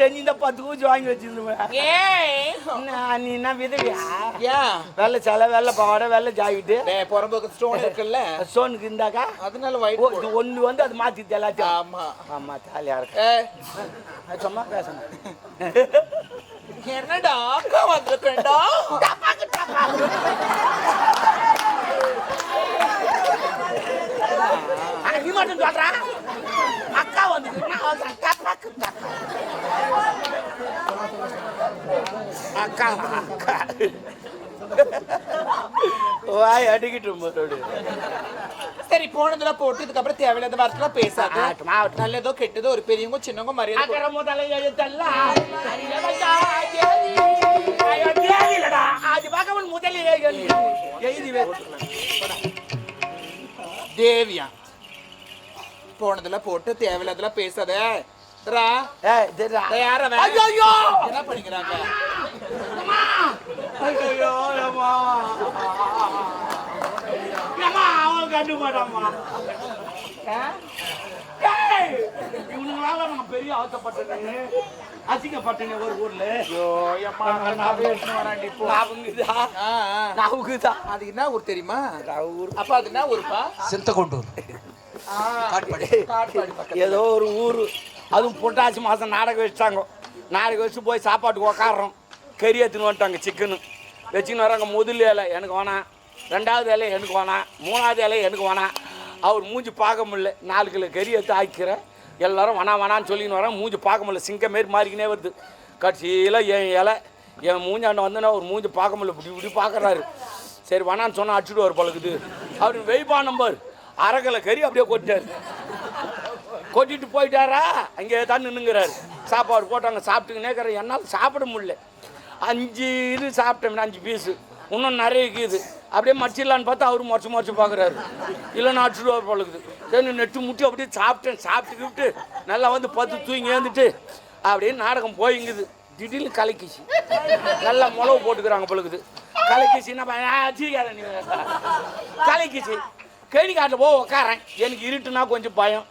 தெரிஞ்சிருந்தா பத்து வாங்கி வச்சிருந்தேன் ஏய் நான் நீ என்ன விதவியா ஏன் வெள்ளை சிலை வெள்ளை பாவாடை வெள்ளை ஜாக்கெட்டு புறம்போக்கு ஸ்டோன் இருக்குல்ல சோனுக்கு இருந்தாக்கா அதனால ஒயிட் ஒண்ணு வந்து அது மாத்திட்டு எல்லாத்தையும் ஆமா ஆமா தாலியா இருக்கு சும்மா பேசணும் என்னடா அக்கா வந்திருக்கேன்டா ஆனா நீ மட்டும் சொல்றா அக்கா வந்து அக்கா அக்கா. வாய் அடிக்கிட்டு மறுபடியும் சரி போனதுல போட்டு இதுக்கப்புறம் தேவையில்லாத வார்த்தைலாம் பேசாத. நல்லதோ கெட்டதோ ஒரு பெரியவங்க சின்னவங்க மரியாதை முதல்ல எழுத்தெல்லாம் முதலிலே எழுதி. தேவியா போனதுல போட்டு தேவையில்லாதெல்லாம் பேசாத. ரா ஏய். டேய், யார் அவன்? ஐயையோ! என்ன பண்ணிக்கிறாங்க ஐயையோ, ஏம்மா. ஏம்மா, அவன் கண்டு மாட்டாம்மா. இவனுங்களால நான் பெரிய அவசப்பட்டேனே அசிங்கப்பட்டேனே ஒரு ஊர்ல. ஐயோ அம்மா. அது என்ன ஊர் தெரியுமா? அப்ப அது என்ன ஊருப்பா? சிந்தகொண்டூர் ஆ, காட்பாடி. ஏதோ ஒரு ஊர். அதுவும் புரட்டாசி மாதம் நாடகம் வச்சுட்டாங்க. நாடகம் வச்சு போய் சாப்பாட்டுக்கு உக்காடுறோம் கறி எடுத்துன்னு வந்துட்டாங்க சிக்கனு வச்சுன்னு வராங்க முதல் இலை எனக்கு வேணாம். ரெண்டாவது இலை எனக்கு வேணாம். மூணாவது இலை எனக்கு வேணாம். அவர் மூஞ்சி பார்க்க முடியல. நாலு கிலோ கறி எடுத்து ஆக்கிறேன் எல்லாரும் வேணா வேணான்னு சொல்லின்னு வரேன் மூஞ்சி பார்க்க முடியல. சிங்கம் மாரி மாறிக்கினே வருது. கடைசியில் என் இலை என் மூஞ்சாண்ட வந்தோன்னா அவர் மூஞ்சி பார்க்க முடியல. இப்படி இப்படி பார்க்குறாரு. சரி வேணான்னு சொன்னால் அடிச்சுடுவார் பழகுது அப்படின்னு வெய்பா நம்பர் கிலோ கறி அப்படியே கொட்டார் கொட்டிட்டு போயிட்டாரா? அங்கே தான் நின்னுங்கிறாரு. சாப்பாடு போட்டாங்க சாப்பிட்டுக்கினே என்னால் சாப்பிட முடியல. அஞ்சு இது சாப்பிட்டேன் அஞ்சு பீஸு இன்னும் நிறைய இருக்குது. அப்படியே மச்சிடலான்னு பார்த்தா அவரு மறைச்சு மறைச்சு பார்க்குறாரு. இல்லைன்னா அடிச்சுடுவார் பழகுது சரி நெட்டு முட்டி அப்படியே சாப்பிட்டேன் சாப்பிட்டுக்கிட்டு நல்லா வந்து பத்து தூங்கி ஏந்துட்டு அப்படியே நாடகம் போயிங்குது. திடீர்னு கலக்கிச்சு நல்லா முளவு போட்டுக்கிறாங்க பழகுது கலக்கிச்சுன்னா சீக்காத நீ கலக்கிச்சு கேணி காட்டில் போய் உக்காரேன் எனக்கு இருட்டுனா கொஞ்சம் பயம்.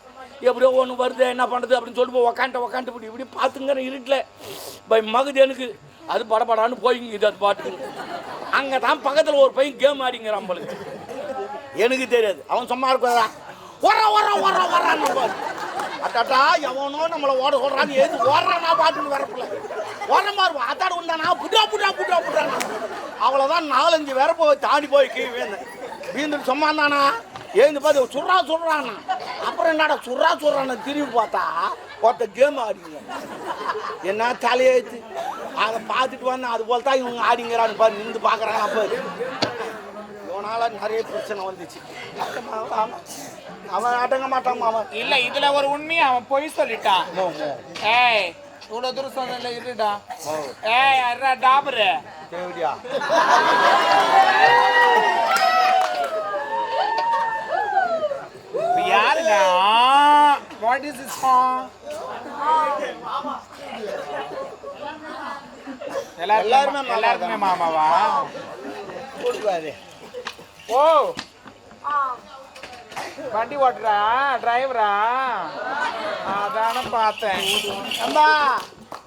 எப்படியோ ஒன்று வருது என்ன பண்ணுறது அப்படின்னு சொல்லிட்டு போய் உக்காண்ட உக்காண்ட இப்படி இப்படி பார்த்துங்கிற இருட்டில். பை மகுது எனக்கு அது படப்படான்னு போயிங்க இது அது பாட்டுக்கு. அங்கே தான் பக்கத்தில் ஒரு பையன் கேம் ஆடிங்கிறான் நம்மளுக்கு எனக்கு தெரியாது. அவன் சும்மா இருப்பதா ஒர ஒர ஒர வரான்னு அட்டாட்டா எவனோ நம்மளை ஓட ஓடுறான்னு எது ஓடுறானா பாட்டுன்னு வரப்பில்ல ஓடுற மாதிரி அத்தாடு உண்டானா புட்டா புட்டா புட்டா புட்டானா அவ்வளோதான் நாலஞ்சு வரப்போ தாண்டி போய் கீழே வீழ்ந்தேன். வீந்துட்டு சும்மா இருந்தானா? எழுந்து பார்த்து சுடுறா சுடுறான்னா அப்புறம் என்னடா சுடுறா சுடுறான்னு திரும்பி பார்த்தா ஒருத்த கேம் ஆடிங்க. என்ன தலையெழுத்து அதை பார்த்துட்டு வந்தேன் அது போல தான் இவங்க ஆடிங்கிறான்னு பாரு நின்று பார்க்குறாங்க அப்போ. இவனால நிறைய பிரச்சனை வந்துச்சு. அவன் அடங்க மாட்டான் அவன். இல்ல இதுல ஒரு உண்மையை அவன் பொய் சொல்லிட்டான் ஏய் இவ்வளவு தூரம் சொன்னல இருடா. ஏய் அர்ரா டாபரு. தேவடியா இப்ப யாருங்க வாட் இஸ் இஸ் எல்லாருமே எல்லாருமே எல்லாருமே மாமாவா? ஓ. வண்டி ஓட்டுறா டிரைவரா அதான பார்த்தேன். அம்மா.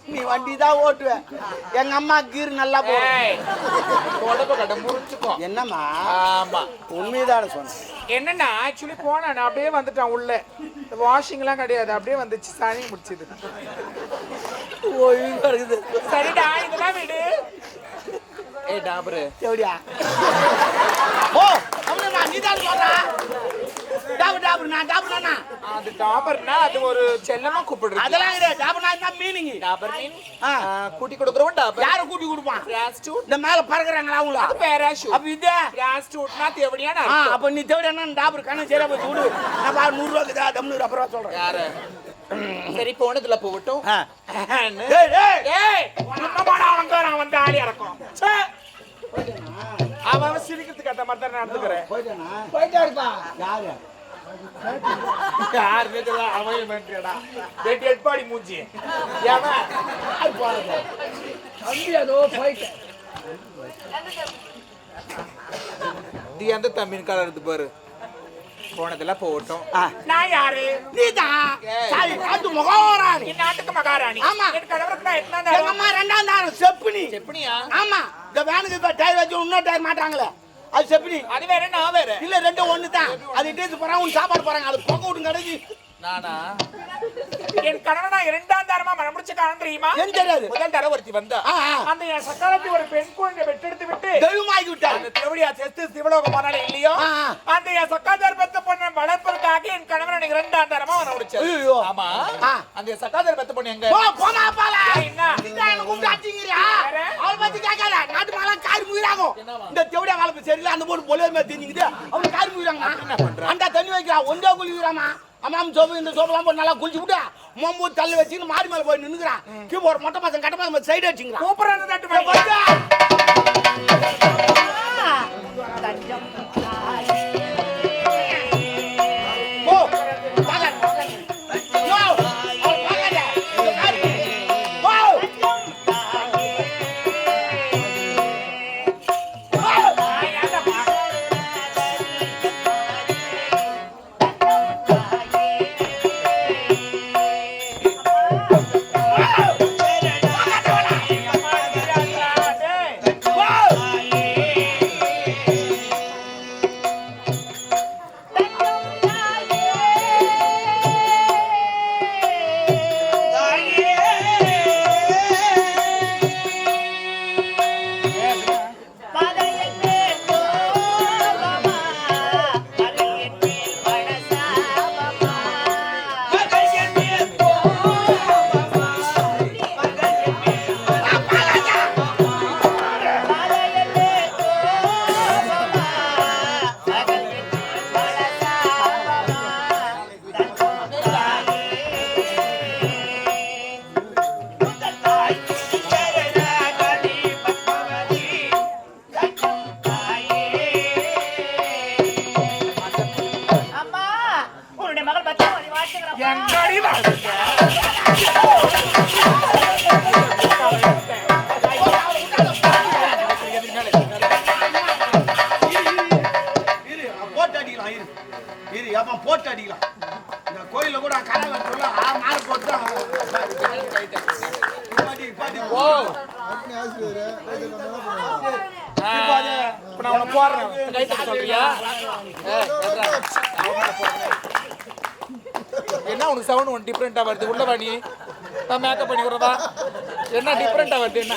நீ வண்டி தான் ஓட்டுவ. எங்க அம்மா கீர் நல்லா போடும். முறிச்சுக்கோ என்னம்மா? ஆமா. உண்மைதானே சொன்னேன். என்னன்னா ஆக்சுவலி போனேன் அப்படியே வந்துட்டான் உள்ள. வாஷிங்லாம் கிடையாது. அப்படியே வந்துச்சு. சனி முடிச்சுது. சரிடா இதெல்லாம் விடு. ஏய் டாபரு. ஓ அவனா நீ தான் சொல்றா டாபு டாபு நான் டாபு நானா அது டாபர்னா அது ஒரு செல்லமா கூப்பிடுறது. அதெல்லாம் கிடையாது. டாபு நான் தான் மீனிங் டாபர் மீன். கூட்டி கொடுக்குறவன் டாபர். யாரை கூட்டி கொடுப்பான்? பிராஸ்டியூட் இந்த மேல பறக்குறாங்களா அவங்களா? அது பேராஷூட் அப்ப இது? பிராஸ்டியூட்னா தேவடியான அப்ப நீ தேவடி என்ன டாபர் கண்ணு சரியா போய் விடு நான் பாரு நூறு ரூபா இருக்குதா தம்னூறு அப்புறம் சொல்றேன். யாரு? சரி போனதுல போகட்டும். வந்து ஆளி இறக்கும் ச்சே. அவன் அவன் சிரிக்கிறதுக்கு அந்த மாதிரி தான் நடந்துக்கிறேன். போயிட்டாருப்பா யாரு? யாருமே தெரியல அவன் வெட்டி எட்பாடி மூஞ்சி? தம்பி அதோ டி அந்த தமிழ் கலர் பாரு? போனதெல்லாம் போகட்டும். நான் யாரு? நீதான் அது முகவராணி இந்நாட்டுக்கு மகாராணி. ஆமா. எங்க அம்மா ரெண்டாம் தாரம்? செப்புனி. எப்படியா ஆமா. இந்த வேனுக்கு இப்ப டயர் வச்சு இன்னொரு டயர் மாட்டாங்களே அது செப்புனி. அது வேற நான் வேற. இல்ல ரெண்டும் ஒண்ணு தான் அது டேஸ்ட் போறாங்க சாப்பாடு போறாங்க. அது பொங்க விட்டு கிடைச்சி நானா? என் கணவன் இரண்டாம் தரமா மனம் முடிச்ச காரணம் தெரியுமா? எனக்கு தெரியாது. முதல் தர ஒருத்தி வந்தா. அந்த என் சக்காலத்தி ஒரு பெண் குழந்தை பெற்றெடுத்து விட்டு தெய்வமாக்கி விட்டாரு அந்த திருவடியா செத்து சிவலோகம் போனாலே இல்லையோ. அந்த என் சக்காதார் பெத்த பொண்ணை வளர்ப்பதற்காக என் கணவன் இரண்டாம் தரமா மனம் முடிச்சாரு. ஆமா. அந்த என் சக்காதார் பெத்த பொண்ணு எங்க? போ போமா பாலா என்ன? வேற? அவளை பத்தி கேட்காத. நாட்டு மேல காரி முயிராகும்? இந்த தெவிடியா வளர்ப்பு சரியில்லை அந்த போட்டு மாதிரி தெரிஞ்சுக்கிட்டு அவனுக்கு காரி முயிராங்க? அந்த தண்ணி வைக்கிறா. ஒன்றே குளிக்கிறாமா அம்மா சோப்பு இந்த சோப்பெல்லாம் போட்டு நல்லா குளிச்சு விட்டு மொம்பு தள்ளி வச்சுன்னு மாடி மேல போய் நின்னுக்கிறான் ஒரு மொட்டை பசங்க கட்ட பசங்க சைடு அடிச்சுங்கிறான் கூப்பிடுறது தட்டு மணி. இப்ப நான் உன்னை போடுறேன். கை தட்ட சொல்றியா? என்ன உனக்கு சவுண்ட் ஒன்று டிஃப்ரெண்டா வருது உள்ள வா நீ நான் மேக்கப் பண்ணி விடுறதா என்ன டிஃப்ரெண்டா வருது என்ன